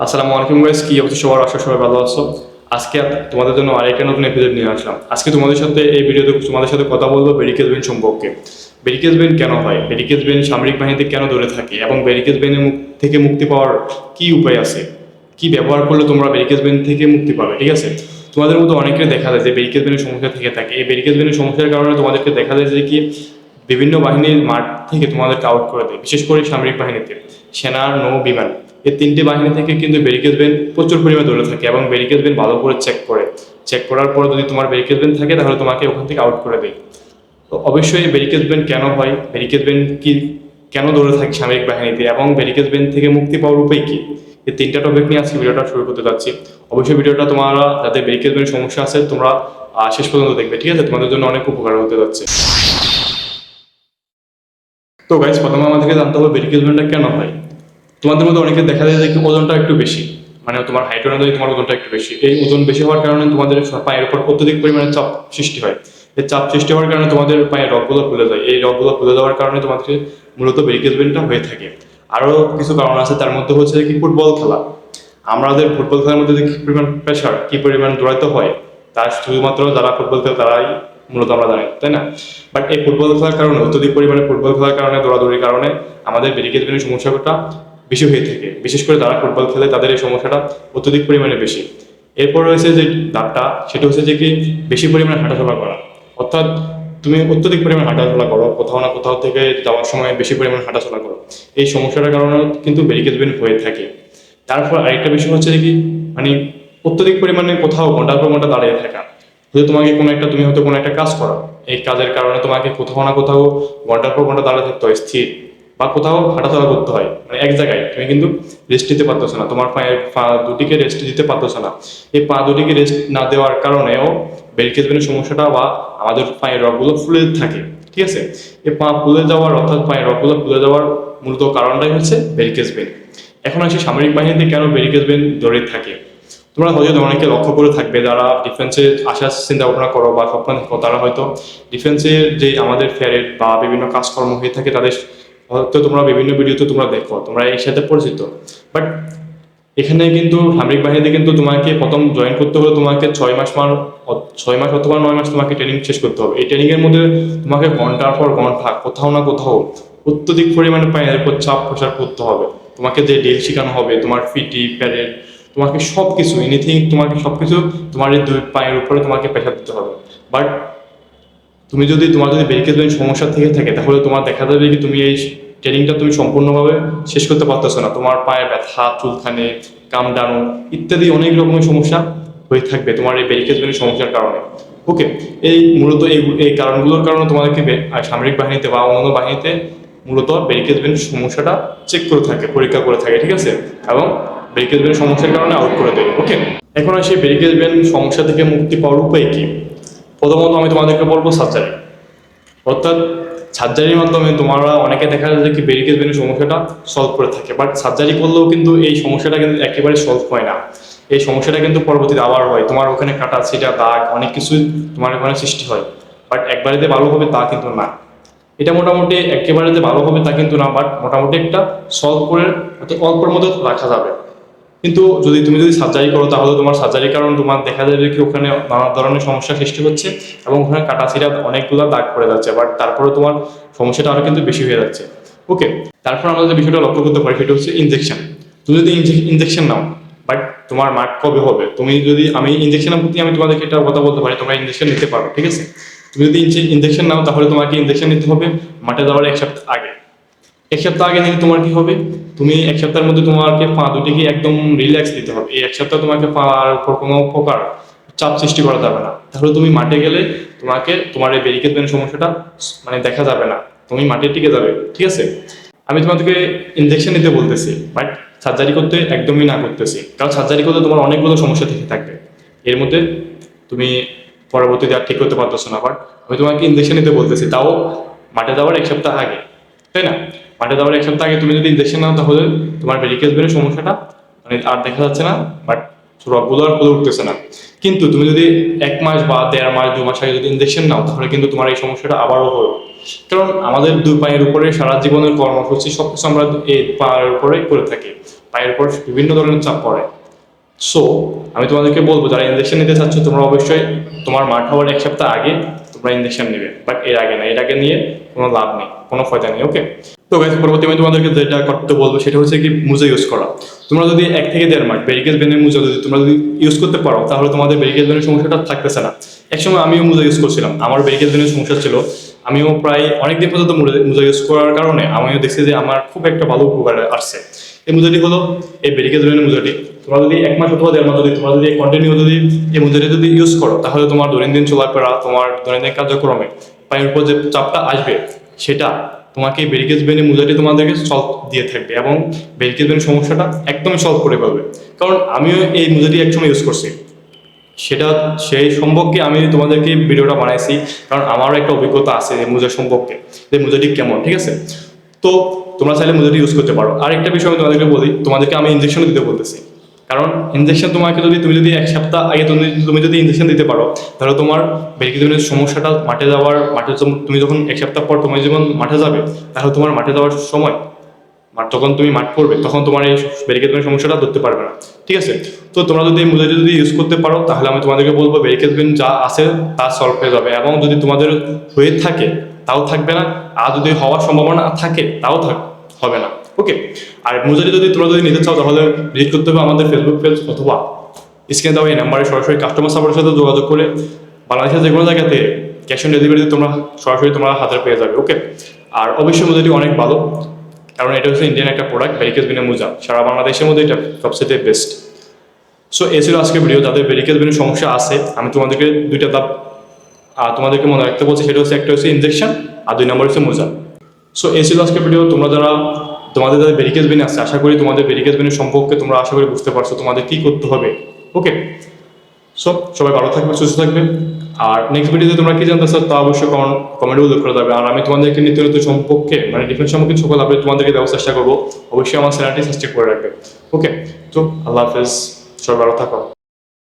আসসালামু আলাইকুম গাইস কি অবস্থা? সবার আশা, সবাই ভালো আছো? আজকে তোমাদের জন্য আরেকটা নতুন এপিসোড নিয়ে আসলাম। আজকে তোমাদের সাথে এই ভিডিওতে তোমাদের সাথে কথা বলব ব্যারিকেজ বেন সম্পর্কে। ব্যারিকেজ বেন কেন হয়? ব্যারিকেজ বেন সামরিক বাহিনীতে কেন ধরে থাকে? এবং ব্যারিকেজ বেনের থেকে মুক্তি পাওয়ার কি উপায় আছে? কি ব্যবহার করলে তোমরা ব্যারিকেজ বেন থেকে মুক্তি পাবে? ঠিক আছে? তোমাদের মধ্যে অনেকের দেখা যায় যে ব্যারিকেজ বেনের সমস্যা থেকে থাকে। এই ব্যারিকেজ বেনের সমস্যার কারণে তোমাদেরকে দেখা যায় যে কি বিভিন্ন বাহিনীর মাঠ থেকে তোমাদেরকে আউট করে দেয়, বিশেষ করে সামরিক বাহিনীতে। সেনা, নৌ, বিমান। এই তিনটি বাহিনী থেকে কিন্তু ব্যারিকেজ বেন প্রচুর পরিমাণে ধরে থাকে এবং ব্যারিকেজ বেন ভালো করে চেক করে। চেক করার পর যদি তোমার ব্যারিকেজ বেন থাকে, তাহলে তোমাকে ওখান থেকে আউট করে দেয়। তো অবশ্যই ব্যারিকেজ বেন কেন হয়? ব্যারিকেজ বেন কি, কেন ধরে থাকে সামরিক বাহিনীতে? এবং ব্যারিকেজ বেন থেকে মুক্তি পাওয়ার উপায় কি? এই তিনটা টপিক নিয়ে আজকে ভিডিওটা শুরু করতে যাচ্ছি। অবশ্যই ভিডিওটা তোমরা যাতে ব্যারিকেজ বেনের সমস্যা আছে, তোমরা শেষ পর্যন্ত দেখবে, ঠিক আছে? তোমাদের জন্য অনেক উপকার হতে যাচ্ছে। তো গাইজ প্রথমে আমাদেরকে জানতে হবে ব্যারিকেজ বেনটা কেন হয়? তোমাদের মধ্যে অনেকে দেখা যায় যে ওজনটা একটু বেশি। মানে তোমার হাইট অনুযায়ী তোমার ওজনটা একটু বেশি। এই ওজন বেশি হওয়ার কারণে তোমাদের পায়ের উপর অত্যধিক পরিমাণে চাপ সৃষ্টি হয়। এই চাপ সৃষ্টি হওয়ার কারণে তোমাদের পায়ের রগগুলো খুলে যায়। এই রগগুলো খুলে যাওয়ার কারণে তোমাদের মূলত ব্যারিকেজ বেনটা হয়ে থাকে। আরও কিছু কারণ আছে, তার মধ্যে হচ্ছে কি ফুটবল খেলা। আমাদের ফুটবল খেলার মধ্যে কি পরিমাণ প্রেশার কি পরিমাণ দৌড়াইতে হয় তার শুধুমাত্র যারা ফুটবল খেলে তারাই মূলত আমরা জানি, তাই না? বাট এই ফুটবল খেলার কারণে, অত্যধিক পরিমাণে ফুটবল খেলার কারণে, দৌড়াদৌড়ির কারণে আমাদের ব্যারিকেজ বেনের সমস্যাটা বেশি হয়ে থাকে। বিশেষ করে যারা ফুটবল খেলে তাদের এই সমস্যাটা অত্যধিক পরিমাণে বেশি। এরপর রয়েছে যে ধাপটা সেটা হচ্ছে যে কি বেশি পরিমাণে হাঁটাচলা করা। অর্থাৎ তুমি অত্যধিক পরিমাণে হাঁটাচলা করো, কোথাও না কোথাও থেকে যাওয়ার সময় বেশি পরিমাণে হাঁটাচলা করো। এই সমস্যাটার কারণে কিন্তু ব্যারিকেজ বেন হয়ে থাকে। তারপর আরেকটা বিষয় হচ্ছে কি মানে অত্যধিক পরিমাণে কোথাও ঘণ্টার পর ঘণ্টা দাঁড়িয়ে থাকা। যদি তোমাকে কোনো একটা, তুমি হয়তো কোনো একটা কাজ করো, এই কাজের কারণে তোমাকে কোথাও না কোথাও ঘণ্টার পর ঘণ্টা দাঁড়িয়ে থাকতে হয়, স্থির। বা কোথাও হাঁটাচলা করতে হয় মানে এক জায়গায়। তুমি কিন্তু রেস্ট নিতে পারতেছো না। তোমার পায়ের পা দুটিকে রেস্ট দিতে পারতেছো না। এই পা দুটিকে রেস্ট না দেওয়ার কারণেও ব্যারিকেজ বেনের সমস্যাটা বা আমাদের পায়ের রগগুলো ফুলে থাকে, ঠিক আছে? এই পা ফুলে যাওয়ার অর্থাৎ পায়ের রগগুলো ফুলে যাওয়ার মূলত কারণটাই হচ্ছে বেন এখন আসি সামরিক বাহিনীতে কেন ব্যারিকেজ বেন ধরে থাকে? তোমরা হয়তো অনেকে লক্ষ্য করে থাকবে, যারা ডিফেন্সে আসার চিন্তা ভাবনা করো বা স্বপ্ন দেখো, তারা হয়তো ডিফেন্সের যে আমাদের ফ্যারেট বা বিভিন্ন কাজকর্ম হয়ে থাকে, তাদের হয়তো তোমরা বিভিন্ন ভিডিওতে তোমরা দেখো, তোমরা এর সাথে পরিচিত। বাট এখানে কিন্তু সামরিক বাহিনীতে কিন্তু তোমাকে প্রথম জয়েন করতে হলে তোমাকে ছয় মাস মান ছয় মাস অথবা নয় মাস তোমাকে ট্রেনিং শেষ করতে হবে। এই ট্রেনিং এর মধ্যে তোমাকে ঘণ্টার পর ঘণ্টা, কোথাও না কোথাও অত্যধিক পরিমাণে পায়ের উপর চাপ প্রসার করতে হবে। তোমাকে যে ডেল শেখানো হবে, তোমার ফিটি প্যারেড তোমাকে সব কিছু এনিথিং তোমাকে সব কিছু তোমার এই দুই পায়ের উপরে তোমাকে প্রেশার দিতে হবে। বাট তুমি যদি, তোমার যদি লাইন সমস্যা থেকে থাকে, তাহলে তোমার দেখা যাবে কি তুমি এই ট্রেনিংটা তুমি সম্পূর্ণভাবে শেষ করতে পারতেছো না। তোমার পায়ে ব্যথা, চুলখানে কামড়ানো ইত্যাদি অনেক রকমের সমস্যা হয়ে থাকবে তোমার এই ব্যারিকেজ লাইনের সমস্যার কারণে। ওকে এই মূলত এই এই কারণগুলোর কারণে তোমাদেরকে সামরিক বাহিনীতে বা অন্যান্য বাহিনীতে মূলত ব্যারিকেজ বেনের সমস্যাটা চেক করে থাকে, পরীক্ষা করে থাকে, ঠিক আছে? এবং ব্যারিকেজ বেনের সমস্যার কারণে আউট করে দেয়। ওকে এখন আসি বেন সমস্যা থেকে মুক্তি পাওয়ার উপায় কি? প্রথমত আমি তোমাদেরকে বলব সার্জারি অর্থাৎ সার্জারির মাধ্যমে তোমরা অনেকে দেখা যায় কি ব্যারিকেজ বেনের সমস্যাটা সলভ করে থাকে। বাট সার্জারি করলেও কিন্তু এই সমস্যাটা কিন্তু একেবারে সলভ হয় না। এই সমস্যাটা কিন্তু পরবর্তীতে আবার হয়। তোমার ওখানে কাটা, ছিটা, দাগ অনেক কিছুই তোমার ওখানে সৃষ্টি হয়। বাট একবারে যে ভালো হবে তা কিন্তু না। এটা মোটামুটি একেবারে যে ভালো হবে তা কিন্তু না বাট মোটামুটি একটা সলভ করে অল্পের মধ্যে রাখা যাবে। কিন্তু যদি তুমি যদি সার্জারি করো, তাহলে তোমার সার্জারির কারণ তোমার দেখা যাবে কি ওখানে নানা ধরনের সমস্যা সৃষ্টি হচ্ছে এবং ওখানে কাটা কাটাছিরা অনেকগুলো দাগ পড়ে যাচ্ছে বাট তারপরে তোমার সমস্যাটা আরও কিন্তু বেশি হয়ে যাচ্ছে। ওকে তারপর আমরা যে বিষয়টা লক্ষ্য করতে পারি, সেটা হচ্ছে ইনজেকশন তুমি যদি ইনজেকশন নাও বাট তোমার মাঠ কবে হবে? তুমি যদি আমি ইনজেকশনের প্রতি আমি তোমাদেরকে একটা কথা বলতে পারি, তোমরা ইনজেকশন নিতে পারো, ঠিক আছে? তুমি যদি ইনজেকশন নাও, তাহলে তোমাকে ইনজেকশন নিতে হবে মাঠে যাওয়ার এক সপ্তাহ আগে। এক সপ্তাহ আগে নিলে তোমার কি হবে? তুমি এক সপ্তাহের মধ্যে তোমাকে পা দুটিকে একদম রিল্যাক্স দিতে হবে। এই এক সপ্তাহ তোমাকে পার উপর কোনো প্রকার চাপ সৃষ্টি করা যাবে না। তাহলে তুমি মাঠে গেলে তোমাকে, তোমার এই ব্যারিকেজ বেনের সমস্যাটা মানে দেখা যাবে না। তুমি মাঠে টিকে যাবে, ঠিক আছে? আমি তোমাদেরকে ইনজেকশন নিতে বলতেছি বাট সার্জারি করতে একদমই না করতেছি। কারণ সার্জারি করতে তোমার অনেকগুলো সমস্যা থেকে থাকবে এর মধ্যে তুমি পরবর্তীতে আর ঠিক করতে পারতেছো না বাট আমি তোমাকে ইনজেকশন নিতে বলতেছি, তাও মাঠে যাওয়ার এক সপ্তাহ আগে, তাই না? মাঠে যাওয়ার এক সপ্তাহ আগে তুমি যদি ইনজেকশন নাও তাহলে তোমার ব্যারিকেজ বেনের সমস্যাটা মানে আর দেখা যাচ্ছে না বাট রগগুলো আর ফুলে উঠতেছে না। কিন্তু তুমি যদি এক মাস বা দেড় মাস, দু মাস আগে যদি ইনজেকশন নাও, তাহলে কিন্তু তোমার এই সমস্যাটা আবারও হবে কারণ আমাদের দুই পায়ের উপরে সারা জীবনের কর্মসূচি সবকিছু আমরা এই পায়ের উপরে করে থাকি। পায়ের উপর বিভিন্ন ধরনের চাপ পড়ে। সো আমি তোমাদেরকে বলব, যারা ইঞ্জেকশন নিতে চাচ্ছ, তোমরা অবশ্যই তোমার মাঠ হওয়ার এক সপ্তাহ আগে তোমরা ইঞ্জেকশন নেবে বাট এর আগে না, এর আগে নিয়ে কোনো লাভ নেই, কোনো ফায়দা নেই ওকে তো গাইজ পরবর্তী আমি তোমাদেরকে যেটা করতে বলব সেটা হচ্ছে কি মুজা ইউজ করা। তোমরা যদি এক থেকে দেড় মাস বেরিকেজ বেনের মুজা যদি তোমরা যদি ইউজ করতে পারো, তাহলে তোমাদের বেরিকেজ বেনের সমস্যাটা থাকতেছে না। একসময় আমিও মুজা ইউজ করছিলাম। আমার বেরিকেজ বেনের সমস্যা ছিল। আমিও প্রায় অনেকদিন পর্যন্ত মুজা ইউজ করার কারণে আমিও দেখছি যে আমার খুব একটা ভালো উপকার আসছে। এই মুজাটি হলো এই বেরিকেজ বেনের মুজাটি। তোমরা যদি এক মাস অথবা দেড় মাস যদি, তোমরা যদি কন্টিনিউ যদি এই মুজাটি যদি ইউজ করো, তাহলে তোমার দৈনন্দিন চলাফেরা, তোমার দৈনন্দিন কার্যক্রমে পায়ের উপর যে চাপটা আসবে, সেটা তোমাকে এই বেরিকেজ বেনের মুজাটি তোমাদেরকে সলভ দিয়ে থাকবে এবং বেরিকেজ বেনের সমস্যাটা একদমই সলভ করে ফেলবে। কারণ আমিও এই মুজাটি একসময় ইউজ করছি। সেটা, সেই সম্পর্কে আমি তোমাদেরকে ভিডিওটা বানাইছি, কারণ আমারও একটা অভিজ্ঞতা আছে এই মোজা সম্পর্কে, যে মোজাটি কেমন, ঠিক আছে? তো তোমরা চাইলে মোজাটি ইউজ করতে পারো। আর একটা বিষয় আমি তোমাদেরকে বলি, তোমাদেরকে আমি ইঞ্জেকশন দিতে বলতেছি। কারণ ইঞ্জেকশন তোমাকে যদি, তুমি যদি এক সপ্তাহ আগে তুমি তুমি যদি ইঞ্জেকশন দিতে পারো, তাহলে তোমার বেরিকিজমের সমস্যাটা মাঠে যাওয়ার, মাঠে তুমি যখন এক সপ্তাহ পর তুমি যখন মাঠে যাবে, তাহলে তোমার মাঠে যাওয়ার সময় যখন তুমি মাঠ করবে, তখন তোমার এই ব্যারিকেজমের সমস্যাটা ধরতে পারবে না। ঠিক আছে? তো তোমরা যদি এই মোজাটি যদি ইউজ করতে পারো, তাহলে আমি তোমাদেরকে বলব ব্যারিকেজমেন্ট যা আছে, তা সলভ হয়ে যাবে। এবং যদি তোমাদের হয়ে থাকে, তাও থাকবে না। আর যদি হওয়ার সম্ভাবনা থাকে, তাও থাক, হবে না। ওকে আর মোজাটি যদি তোমরা যদি নিতে চাও, তাহলে ভিজিট করতে হবে আমাদের ফেসবুক পেজ অথবা স্ক্রিনে দেওয়া এই নাম্বারে সরাসরি কাস্টমার সাপোর্টের সাথে যোগাযোগ করে বাংলাদেশের যে কোনো জায়গাতে ক্যাশ অন ডেলিভারিতে তোমরা সরাসরি তোমরা হাতে পেয়ে যাবে ওকে আর অবশ্যই মোজাটি অনেক ভালো, কারণ এটা হচ্ছে ইন্ডিয়ান একটা প্রোডাক্ট ব্যারিকেজ বিনের মোজা। সারা বাংলাদেশের মধ্যে এটা সবচেয়ে বেস্ট সো এ ছিল আজকে ভিডিও যাদের ব্যারিকেজ বিনের সমস্যা আছে, আমি তোমাদেরকে দুইটা ধাপ তোমাদেরকে মনে রাখতে বলছি। সেটা হচ্ছে, একটা হচ্ছে ইনজেকশন আর দুই নম্বর হচ্ছে মোজা। সো এই ছিল আজকে ভিডিও তোমরা যারা তোমাদের যাদের ব্যারিকেজ বিন আছে, আশা করি তোমাদের ব্যারিকেজ বিনের সম্পর্কে তোমরা আশা করি বুঝতে পারছ তোমাদের কি করতে হবে। ওকে সো সবাই ভালো থাকবে, সুস্থ থাকবে। আর নেক্সট ভিডিওতে তোমরা কি জানতে চাও তা অবশ্যই কমেন্টে উল্লেখ করে দেবে। আর আমি তোমাদেরকে নিত্য নতুন সম্পর্কে মানে ডিফেন্স সম্পর্কে সকল আপডেট তোমাদেরকে দেওয়ার চেষ্টা করব। অবশ্যই আমার চ্যানেলটি সাবস্ক্রাইব করে রাখবে। ওকে তো, আল্লাহ হাফেজ। সবাই ভালো থাকো।